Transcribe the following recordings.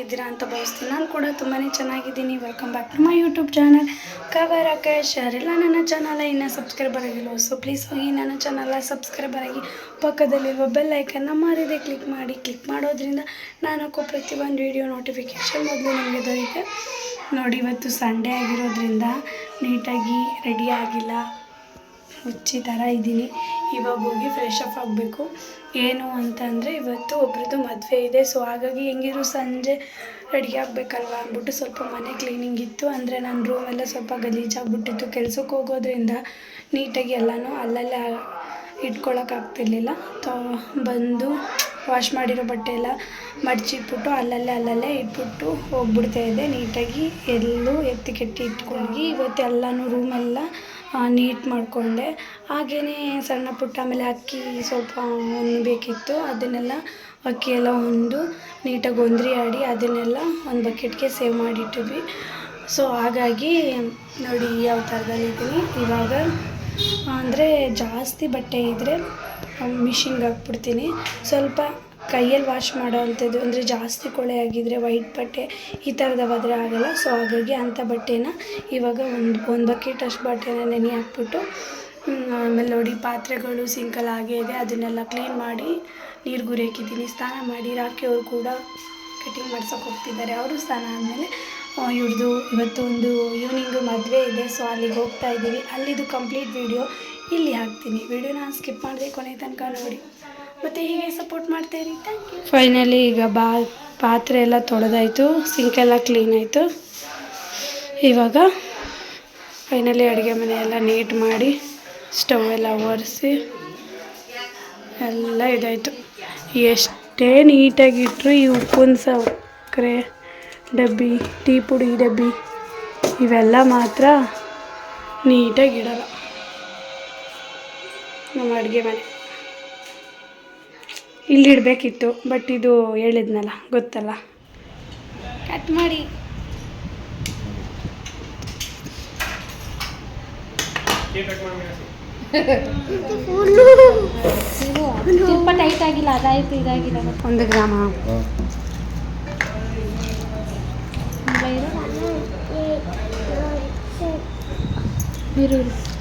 ಚೆನ್ನಾಗಿದ್ದೀರಾ ಅಂತ ಭಾವಿಸ್ತೀನಿ. ನಾನು ಕೂಡ ತುಂಬಾ ಚೆನ್ನಾಗಿದ್ದೀನಿ. Welcome back to my YouTube channel cover Rakesh ಯಾರೆಲ್ಲ ನನ್ನ ಚಾನಲ್ ಇನ್ನೂ ಸಬ್ಸ್ಕ್ರೈಬರ್ ಆಗಿಲ್ಲ ಸೊ ಪ್ಲೀಸ್ ಹೋಗಿ ನನ್ನ ಚಾನಲ್ ಸಬ್ಸ್ಕ್ರೈಬರ್ ಆಗಿ ಪಕ್ಕದಲ್ಲಿರುವ ಬೆಲ್ ಐಕನ್ನ ಮಾರಿದೆ. ಕ್ಲಿಕ್ ಮಾಡಿ ಕ್ಲಿಕ್ ಮಾಡೋದ್ರಿಂದ ನಾನು ಹಾಕೋ ಪ್ರತಿಯೊಂದು ವಿಡಿಯೋ ನೋಟಿಫಿಕೇಷನ್ ಮೊದಲು ನಿಮಗೆ ದೊರೆಯುತ್ತೆ ನೋಡಿ, ಇವತ್ತು ಸಂಡೇ ಆಗಿರೋದ್ರಿಂದ ನೀಟಾಗಿ ರೆಡಿ ಆಗಿಲ್ಲ. ಹುಚ್ಚಿ ಥರ ಇದ್ದೀನಿ. ಇವಾಗ ಹೋಗಿ ಫ್ರೆಶ್ ಅಪ್ ಆಗಬೇಕು. ಏನು ಅಂತಂದರೆ ಇವತ್ತು ಒಬ್ರದ್ದು ಮದುವೆ ಇದೆ. ಸೊ ಹಾಗಾಗಿ ಹೆಂಗಿರು ಸಂಜೆ ರೆಡಿ ಆಗಬೇಕಲ್ವ ಅಂದ್ಬಿಟ್ಟು ಸ್ವಲ್ಪ ಮನೆ ಕ್ಲೀನಿಂಗ್ ಇತ್ತು. ಅಂದರೆ ನನ್ನ ರೂಮೆಲ್ಲ ಸ್ವಲ್ಪ ಗಲೀಜಾಗ್ಬಿಟ್ಟಿತ್ತು ಕೆಲ್ಸಕ್ಕೆ ಹೋಗೋದ್ರಿಂದ ನೀಟಾಗಿ ಎಲ್ಲನೂ ಅಲ್ಲಲ್ಲೇ ಇಟ್ಕೊಳಕ್ಕಾಗ್ತಿರ್ಲಿಲ್ಲ ತೊ ಬಂದು ವಾಶ್ ಮಾಡಿರೋ ಬಟ್ಟೆ ಎಲ್ಲ ಮಡಚಿಟ್ಬಿಟ್ಟು ಅಲ್ಲಲ್ಲೇ ಅಲ್ಲಲ್ಲೇ ಇಟ್ಬಿಟ್ಟು ಹೋಗ್ಬಿಡ್ತಾ ಇದ್ದೆ. ನೀಟಾಗಿ ಎಲ್ಲೂ ಎತ್ತಿ ಕೆಟ್ಟಿ ಇಟ್ಕೊಂಡು ಇವತ್ತು ಎಲ್ಲನೂ ರೂಮೆಲ್ಲ ನೀಟ್ ಮಾಡಿಕೊಂಡೆ. ಹಾಗೆಯೇ ಸಣ್ಣ ಪುಟ್ಟ ಆಮೇಲೆ ಅಕ್ಕಿ ಸ್ವಲ್ಪ ಬೇಕಿತ್ತು, ಅದನ್ನೆಲ್ಲ ಅಕ್ಕಿ ಎಲ್ಲ ಒಂದು ನೀಟಾಗಿ ಒಂದ್ರಿ ಆಡಿ ಅದನ್ನೆಲ್ಲ ಒಂದು ಬಕೆಟ್ಗೆ ಸೇವ್ ಮಾಡಿಟ್ಟಿದ್ವಿ. ಸೊ ಹಾಗಾಗಿ ನೋಡಿ ಯಾವ ಥರದಲ್ಲಿದ್ದೀನಿ ಇವಾಗ ಅಂದರೆ ಜಾಸ್ತಿ ಬಟ್ಟೆ ಇದ್ದರೆ ಮಿಷಿನ್ಗೆ ಹಾಕ್ಬಿಡ್ತೀನಿ. ಸ್ವಲ್ಪ ಕೈಯಲ್ಲಿ ವಾಶ್ ಮಾಡೋ ಅಂಥದ್ದು ಅಂದರೆ ಜಾಸ್ತಿ ಕೊಳೆ ಆಗಿದ್ದರೆ ವೈಟ್ ಬಟ್ಟೆ, ಈ ಥರದವಾದರೆ ಆಗೋಲ್ಲ. ಸೊ ಹಾಗಾಗಿ ಅಂಥ ಬಟ್ಟೆನ ಇವಾಗ ಒಂದು ಒಂದು ಬಕೆಟ್ ಅಷ್ಟು ಬಟ್ಟೆನ ನೆನೆ ಹಾಕ್ಬಿಟ್ಟು ಆಮೇಲೆ ನೋಡಿ ಪಾತ್ರೆಗಳು ಸಿಂಕಲ್ಲಿ ಹಾಗೆ ಇದೆ, ಅದನ್ನೆಲ್ಲ ಕ್ಲೀನ್ ಮಾಡಿ ನೀರು ಗುರಿ ಹಾಕಿದ್ದೀನಿ ಸ್ನಾನ ಮಾಡಿ ರಾಕಿ ಅವರು ಕೂಡ ಕಟಿಂಗ್ ಮಾಡ್ಸೋಕೆ ಹೋಗ್ತಿದ್ದಾರೆ. ಅವರು ಸ್ನಾನ ಆದಮೇಲೆ ಇವ್ರದ್ದು ಇವತ್ತು ಒಂದು ಈವ್ನಿಂಗು ಮದುವೆ ಇದೆ. ಸೊ ಅಲ್ಲಿಗೆ ಹೋಗ್ತಾ ಇದ್ದೀವಿ. ಅಲ್ಲಿದು ಕಂಪ್ಲೀಟ್ ವಿಡಿಯೋ ಇಲ್ಲಿ ಹಾಕ್ತೀನಿ. ವಿಡಿಯೋನ ಸ್ಕಿಪ್ ಮಾಡಿದೆ ಕೊನೆ ತನಕ ನೋಡಿ. ಮತ್ತು ಹೀಗೆ ಸಪೋರ್ಟ್ ಮಾಡ್ತಾ ಇರಿ ಥ್ಯಾಂಕ್ ಫೈನಲಿ ಈಗ ಬಾ, ಪಾತ್ರೆ ಎಲ್ಲ ತೊಳೆದಾಯಿತು ಸಿಂಕೆಲ್ಲ ಕ್ಲೀನ್ ಆಯಿತು. ಇವಾಗ ಫೈನಲಿ ಅಡುಗೆ ಮನೆ ಎಲ್ಲ ನೀಟ್ ಮಾಡಿ ಸ್ಟವ್ ಎಲ್ಲ ಒರೆಸಿ, ಎಲ್ಲ ಇದಾಯಿತು. ಎಷ್ಟೇ ನೀಟಾಗಿಟ್ಟರು ಈ ಉಪ್ಪಿನ ಸಕ್ಕರೆ ಡಬ್ಬಿ, ಟೀ ಪುಡಿ, ಡಬ್ಬಿ, ಇವೆಲ್ಲ ಮಾತ್ರ ನೀಟಾಗಿ ಇಡಲ್ಲ. ನಮ್ಮ ಅಡುಗೆ ಮನೆ. ಇಲ್ಲಿಡಬೇಕಿತ್ತು ಬಟ್ ಇದು ಹೇಳಿದ್ನಲ್ಲ ಗೊತ್ತಲ್ಲ. ಕಟ್ ಮಾಡಿ. ಸ್ವಲ್ಪ ಟೈಟ್ ಆಗಿಲ್ಲ ಅದಾಯ್ತು ಇದಾಗಿಲ್ಲ ಒಂದು ಗ್ರಾಮ.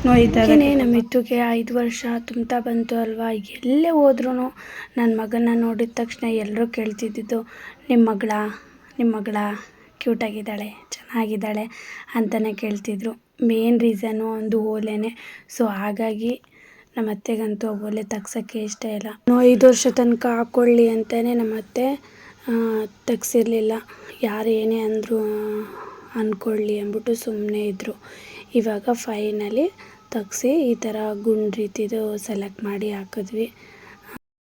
ನೋಯ್ತಾರೆ ನಮ್ಮ ಇತ್ತುಗೆ ಐದು ವರ್ಷ ತುಂಬ್ತಾ ಬಂತು ಅಲ್ವಾ? ಎಲ್ಲೇ ಹೋದ್ರೂ ನನ್ನ ಮಗನ ನೋಡಿದ ತಕ್ಷಣ ಎಲ್ಲರೂ ಕೇಳ್ತಿದ್ದಿದ್ದು ನಿಮ್ಮ ಮಗಳ? ನಿಮ್ಮ ಮಗಳ? ಕ್ಯೂಟಾಗಿದ್ದಾಳೆ, ಚೆನ್ನಾಗಿದ್ದಾಳೆ ಅಂತಲೇ ಕೇಳ್ತಿದ್ರು. ಮೇನ್ ರೀಸನ್ನು ಒಂದು ಓಲೆನೇ. ಸೊ ಹಾಗಾಗಿ ನಮ್ಮ ಅತ್ತೆಗಂತೂ ಓಲೆ ತಗ್ಸೋಕ್ಕೆ ಇಷ್ಟ ಇಲ್ಲ. ನೋ ಐದು ವರ್ಷ ತನಕ ಹಾಕ್ಕೊಳ್ಳಿ ಅಂತಲೇ ನಮ್ಮ ಅತ್ತೆ ತೆಗ್ಸಿರ್ಲಿಲ್ಲ. ಯಾರು ಏನೇ ಅಂದರು ಅಂದ್ಕೊಳ್ಳಿ ಅಂದ್ಬಿಟ್ಟು ಸುಮ್ಮನೆ ಇದ್ದರು ಇವಾಗ ಫೈನಲಿ ತೆಗ್ಸಿ ಈ ಥರ ಗುಂಡು ರೀತಿದು ಸೆಲೆಕ್ಟ್ ಮಾಡಿ ಹಾಕಿದ್ವಿ.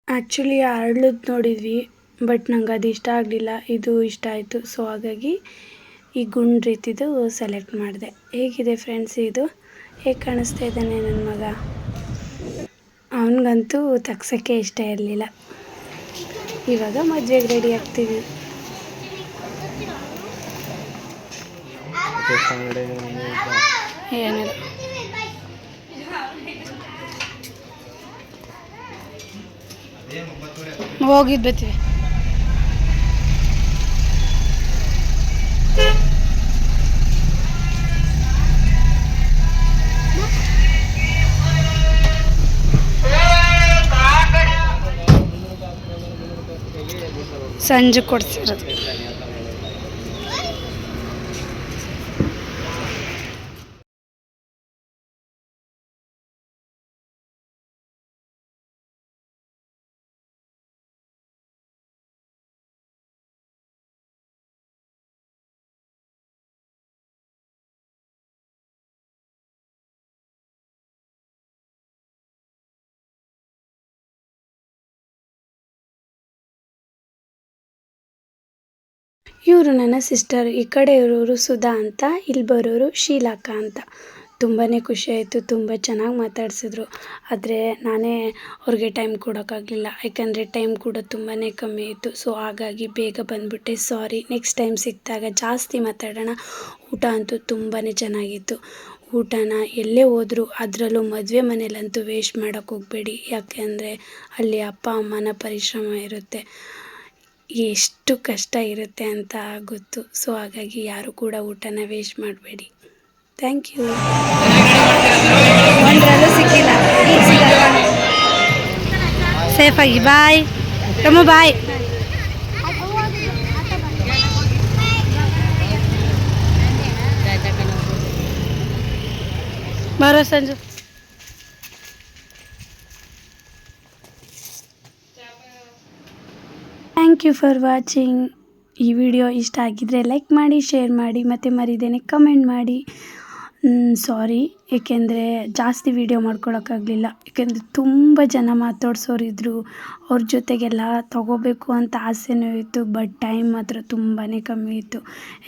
ಆ್ಯಕ್ಚುಲಿ ಅರಳದ್ ನೋಡಿದ್ವಿ, ಬಟ್ ನಂಗೆ ಅದು ಇಷ್ಟ ಆಗಲಿಲ್ಲ. ಇದು ಇಷ್ಟ ಆಯಿತು. ಸೊ ಹಾಗಾಗಿ ಈ ಗುಂಡು ರೀತಿದು ಸೆಲೆಕ್ಟ್ ಮಾಡಿದೆ. ಹೇಗಿದೆ ಫ್ರೆಂಡ್ಸ್ ಇದು? ಹೇಗೆ ಕಾಣಿಸ್ತಾ ಇದ್ದಾನೆ ನನ್ನ ಮಗ? ಅವನಿಗಂತೂ ತೆಗ್ಸೋಕ್ಕೆ ಇಷ್ಟ ಇರಲಿಲ್ಲ. ಇವಾಗ ಮದುವೆಗೆ ರೆಡಿ ಆಗ್ತೀವಿ. ಏನಿಲ್ಲ. ಹೋಗಿದ್ದು ಬತ್ತೀವಿ ಸಂಜೆ ಕೊಡ್ಸಿರೋದು. ಇವರು ನನ್ನ ಸಿಸ್ಟರ್ ಈ ಕಡೆ ಇರೋರು ಸುಧಾ ಅಂತ, ಇಲ್ಲಿ ಬರೋರು ಶೀಲಾಕ ಅಂತ. ತುಂಬಾ ಖುಷಿ ಆಯಿತು, ತುಂಬ ಚೆನ್ನಾಗಿ ಮಾತಾಡಿಸಿದ್ರು. ಆದರೆ ನಾನೇ ಅವ್ರಿಗೆ ಟೈಮ್ ಕೊಡೋಕ್ಕಾಗಲಿಲ್ಲ. ಯಾಕಂದರೆ ಟೈಮ್ ಕೂಡ ತುಂಬಾ ಕಮ್ಮಿ ಇತ್ತು ಸೊ ಹಾಗಾಗಿ ಬೇಗ ಬಂದುಬಿಟ್ಟೆ. ಸಾರಿ ನೆಕ್ಸ್ಟ್ ಟೈಮ್ ಸಿಕ್ಕಿದಾಗ ಜಾಸ್ತಿ ಮಾತಾಡೋಣ. ಊಟ ಅಂತೂ ತುಂಬಾ ಚೆನ್ನಾಗಿತ್ತು. ಊಟನ ಎಲ್ಲೇ ಹೋದರೂ ಅದರಲ್ಲೂ ಮದುವೆ ಮನೇಲಂತೂ ವೇಸ್ಟ್ ಮಾಡೋಕ್ಕೆ ಹೋಗಬೇಡಿ. ಯಾಕೆಂದರೆ ಅಲ್ಲಿ ಅಪ್ಪ, ಅಮ್ಮನ ಪರಿಶ್ರಮ ಇರುತ್ತೆ. ಎಷ್ಟು ಕಷ್ಟ ಇರುತ್ತೆ ಅಂತ ಗೊತ್ತು. ಸೊ ಹಾಗಾಗಿ ಯಾರು ಕೂಡ ಊಟನ ವೇಸ್ಟ್ ಮಾಡಬೇಡಿ. ಥ್ಯಾಂಕ್ ಯು ಒಂದರಲ್ಲೂ ಸಿಕ್ಕಿಲ್ಲ. ಸೇಫಾಗಿ ಬಾಯ್ ರಮ್ಮ ಬಾಯ್ ಬರೋ Sanju. Thank you for watching ಈ ವಿಡಿಯೋ ಇಷ್ಟ ಆಗಿದ್ದರೆ ಲೈಕ್ ಮಾಡಿ ಶೇರ್ ಮಾಡಿ, ಮತ್ತು ಮರಿದೇನೆ ಕಮೆಂಟ್ ಮಾಡಿ. ಸಾರಿ ಏಕೆಂದರೆ ಜಾಸ್ತಿ ವೀಡಿಯೋ ಮಾಡ್ಕೊಳೋಕ್ಕಾಗಲಿಲ್ಲ. ಏಕೆಂದರೆ ತುಂಬ ಜನ ಮಾತಾಡ್ಸೋರಿದ್ರು. ಅವ್ರ ಜೊತೆಗೆಲ್ಲ ತಗೋಬೇಕು ಅಂತ ಆಸೆನೂ ಇತ್ತು ಬಟ್ ಟೈಮ್ ಮಾತ್ರ ತುಂಬಾ ಕಮ್ಮಿ ಇತ್ತು.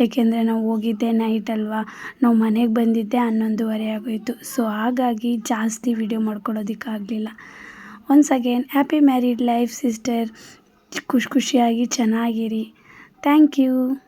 ಏಕೆಂದರೆ ನಾವು ಹೋಗಿದ್ದೆ ನೈಟ್ ಅಲ್ವಾ? ನಾವು ಮನೆಗೆ ಬಂದಿದ್ದೆ ಹನ್ನೊಂದುವರೆ ಆಗೋಯಿತು. ಸೊ ಹಾಗಾಗಿ ಜಾಸ್ತಿ video ಮಾಡ್ಕೊಳ್ಳೋದಕ್ಕಾಗಲಿಲ್ಲ once again happy married life sister ಖುಷಿ ಖುಷಿಯಾಗಿ ಚೆನ್ನಾಗಿರಿ. Thank you.